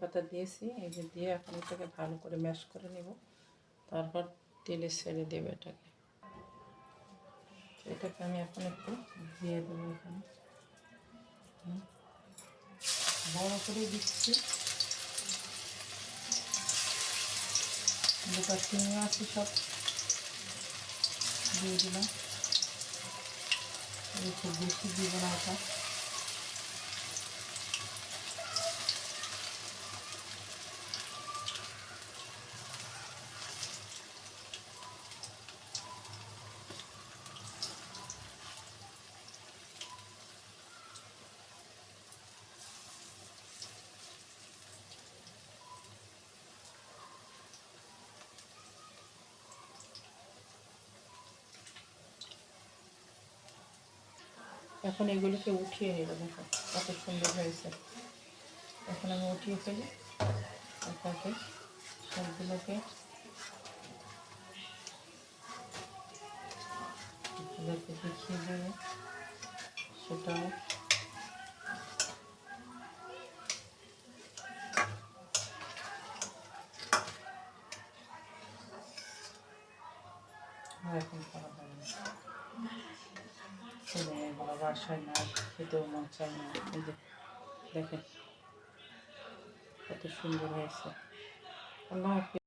পাতা দিয়েছি, এই যে দিয়ে এখন এটাকে ভালো করে ম্যাশ করে নেব। তারপর তেলে ছেড়ে দেবে এটাকে। এটাকে আমি এখন একটু দিয়ে দেবো এখানে। বড় করে দিচ্ছি। দুটো চিংড়ি আছে সব। দিয়ে দিলাম। খুব বেশি দিব না এটা এখন এগুলোকে উঠিয়ে নেব, দেখো কত সুন্দর হয়েছে। এখন আমি উঠিয়ে ফেলি এটাকে সবগুলোকে দেখিয়ে দেবো, সেটাও। এখন খাওয়া হবে মেয়েগুলো বাসায় না খেতেও মন চায় না। এই যে দেখেন কত সুন্দর হয়েছে। আল্লাহ